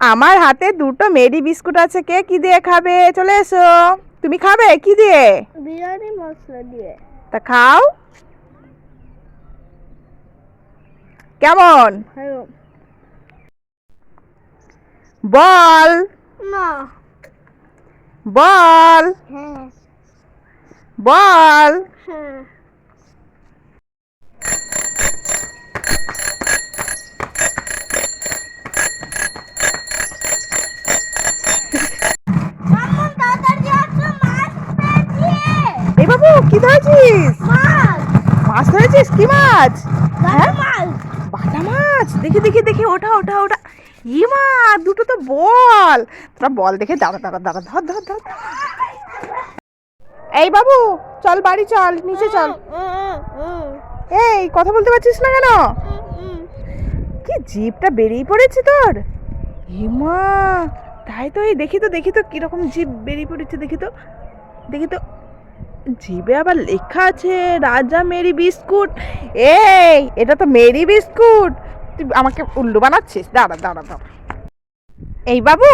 আমার হাতে দুটো মেরি বিস্কুট আছে কে কি দিয়ে খাবে? চলে এসো। তুমি খাবে? কি দিয়ে? বিরিয়ানি মশলা দিয়ে। তা খাও। কেমন? বল। না। বল। হ্যাঁ। বল। হ্যাঁ মামুন তাড়াতাড়ি আসো মাছ পেয়েছি এই বাবু কি ধরেছিস? মাছ মাছ ধরেছিস? কি মাছ? হ্যাঁ? মাছ। বাটা মাছ? দেখি দেখি দেখি ওটা ওটা ওটা ই মা দুটো তো বল। তোরা বল দেখে দাঁড়া দাঁড়া দাঁড়া ধর ধর ধর। এই বাবু চল বাড়ি চল নিচে চল। এই কথা বলতে পারছিস না কেন? কি জিভটা বেরিয়ে পড়েছে তোর? হিমা তাই তো এই দেখি তো দেখি তো কীরকম জিভ বেরিয়ে পড়েছে দেখি তো। দেখি তো। জিভে আবার লেখা আছে রাজা মেরি বিস্কুট। এই এটা তো মেরি বিস্কুট। তুই আমাকে উল্লু বানাচ্ছিস? দাঁড়া দাঁড়া দাঁড়া। এই বাবু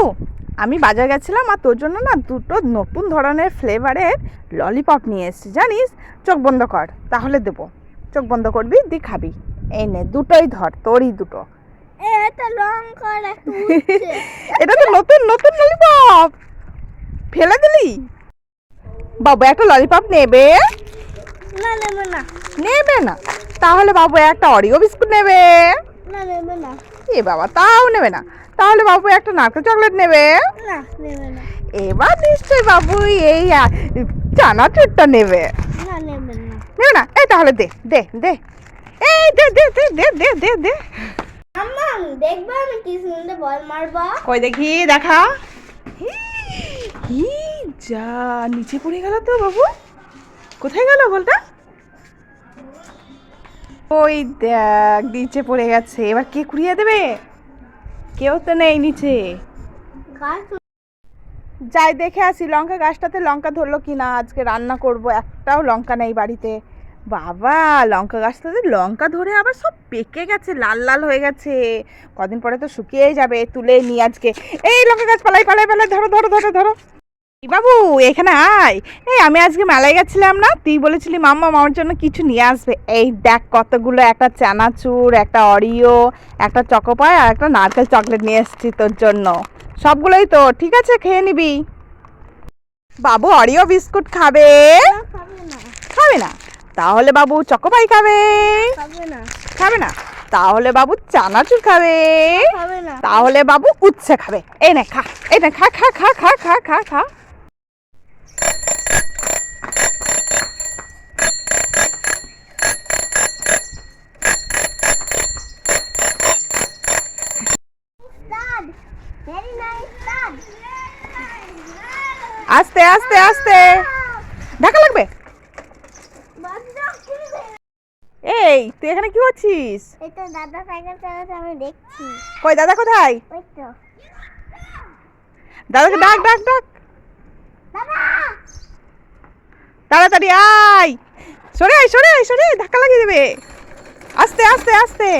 আমি বাজার গেছিলাম আর তোর জন্য না দুটো নতুন ধরনের ফ্লেভারের ললিপপ নিয়ে এসেছি জানিস? চোখ বন্ধ কর তাহলে দেবো। চোখ বন্ধ করবি দি খাবি। এই নে দুটোই ধর তোরই দুটো। এটা তো নতুন নতুন ললিপপ। ফেলে দিলি? বাবু একটা ললিপপ নেবে? না নেবে না। নেবে না? তাহলে বাবু একটা অরিও বিস্কুট নেবে। না নেবে না। এ বাবা তাও নেবে না। তাহলে বাবু একটা নারকেল চকলেট নেবে। না নেবে না। এবার নিশ্চয় বাবু এই চানাচুরটা নেবে। না নেবে না। নেবে না? এই তাহলে দে দে দে। এই দে দে দে দে দে দে দে। আম্মাম দেখবে আমি কি সুন্দর বল মারবো? কই দেখি দেখা। হি। যা, নিচে পড়ে গেল তো বাবু। কোথায় গেল বলটা? ওই দেখ, নিচে পড়ে গেছে। এবার কে কুড়িয়ে দেবে? কেউ তো নেই নিচে। যাই দেখে আসি, লঙ্কা গাছটাতে লঙ্কা ধরলো কি না আজকে রান্না করব, একটাও লঙ্কা নেই বাড়িতে। বাবা, লঙ্কা গাছটাতে লঙ্কা ধরে আবার সব পেকে গেছে, লাল লাল হয়ে গেছে। কদিন পরে তো শুকিয়েই যাবে, তুলে নিই আজকে। এই লঙ্কা গাছ পালাই পালাই পালাই, ধরো ধরো ধরো ধরো। এই বাবু এখানে আয়। এই আমি আজকে মেলায় গেছিলাম না? তুই বলেছিলি মাম্মা আমার জন্য কিছু নিয়ে আসবে। এই দেখ কতগুলো একটা চানাচুর একটা অরিও একটা চকোপাই আর একটা নারকেল চকলেট নিয়ে এসেছি তোর জন্য। সবগুলোই তো ঠিক আছে খেয়ে নিবি। বাবু অরিও বিস্কুট খাবে? খাবে না। তাহলে বাবু চকোপাই খাবে? খাবে না? তাহলে বাবু চানাচুর খাবে? খাবে না। তাহলে বাবু উচ্ছে খাবে। এই নে খা। এই নে খা খা খা খা খা খা খা। আস্তে আস্তে আস্তে। ঢাকা লাগবে? এই, তুই এখানে কি করছিস? দাদা সাইকেল চালাতে আমি দেখছি কই, দাদা কোথায়? ওই তো দাদাকে ডাক ডাক ডাক। তাড়াতাড়ি আয়। সরে আয় সরে আয়, সরে ধাক্কা লাগিয়ে দেবে। আস্তে আস্তে আস্তে।